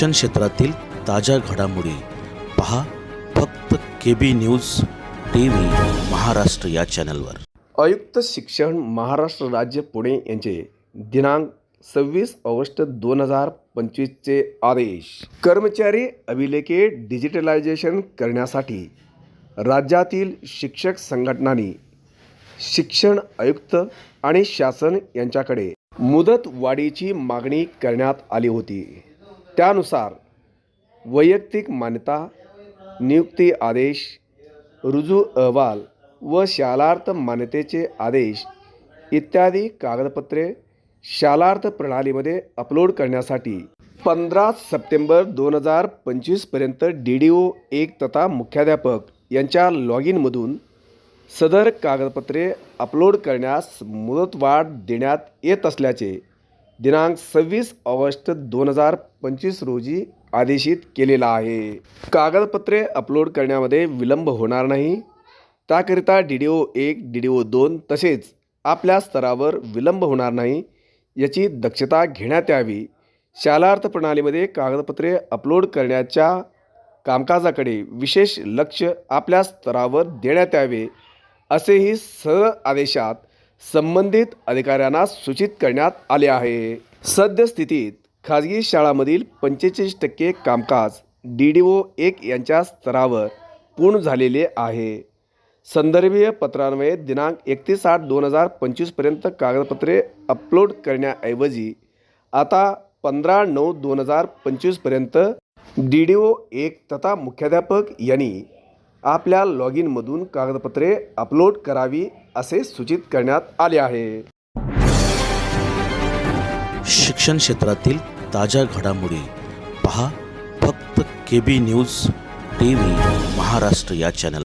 शिक्षण क्षेत्रातील ताज्या घडामोडी पहा फक्त K B news T V Maharashtra या चॅनलवर. आयुक्त शिक्षण महाराष्ट्र राज्य पुणे यांचे दिनांक सव्वीस ऑगस्ट दोन हजार पंचवीसचे आदेश. कर्मचारी अभिलेखे डिजिटलायझेशन करण्यासाठी राज्यातील शिक्षक संघटनांनी शिक्षण आयुक्त आणि शासन यांच्याकडे मुदत वाढीची मागणी करण्यात आली होती. त्यानुसार वैयक्तिक मान्यता नियुक्ती आदेश रुजू अहवाल व शालार्थ मान्यतेचे आदेश इत्यादी कागदपत्रे शालार्थ प्रणालीमध्ये अपलोड करण्यासाठी पंधरा सप्टेंबर दोन हजार पंचवीसपर्यंत डी डी ओ एक तथा मुख्याध्यापक यांच्या लॉग इनमधून सदर कागदपत्रे अपलोड करण्यास मुदतवाढ देण्यात येत असल्याचे दिनांक सव्वीस ऑगस्ट दोन हजार पंचवीस रोजी आदेशित केलेला आहे. कागदपत्रे अपलोड करण्यामध्ये विलंब होणार नाही. त्याकरिता डी डी ओ एक डी डी ओ दोन तसेच आपल्या स्तरावर विलंब होणार नाही याची दक्षता घेण्यात यावी. शालार्थ प्रणालीमध्ये कागदपत्रे अपलोड करण्याच्या कामकाजाकडे विशेष लक्ष आपल्या स्तरावर देण्यात यावे असेही सह आदेशात संबंधित अधिकाऱ्यांना सूचित करण्यात आले आहे. सद्यस्थितीत खाजगी शाळांमधील पंचेचाळीस टक्के कामकाज डी डी ओ एक यांच्या स्तरावर पूर्ण झालेले आहे. संदर्भीय पत्रान्वये दिनांक एकतीस आठ दोन हजार पंचवीसपर्यंत कागदपत्रे अपलोड करण्याऐवजी आता पंधरा नऊ दोन हजार पंचवीसपर्यंत डी डी ओ एक तथा मुख्याध्यापक यांनी आपल्या लॉग इनमधून कागदपत्रे अपलोड करावी असे सूचित करण्यात आले आहे. शिक्षण क्षेत्रातील ताज्या घडामोडी पहा फक्त K B news T V Maharashtra या चॅनल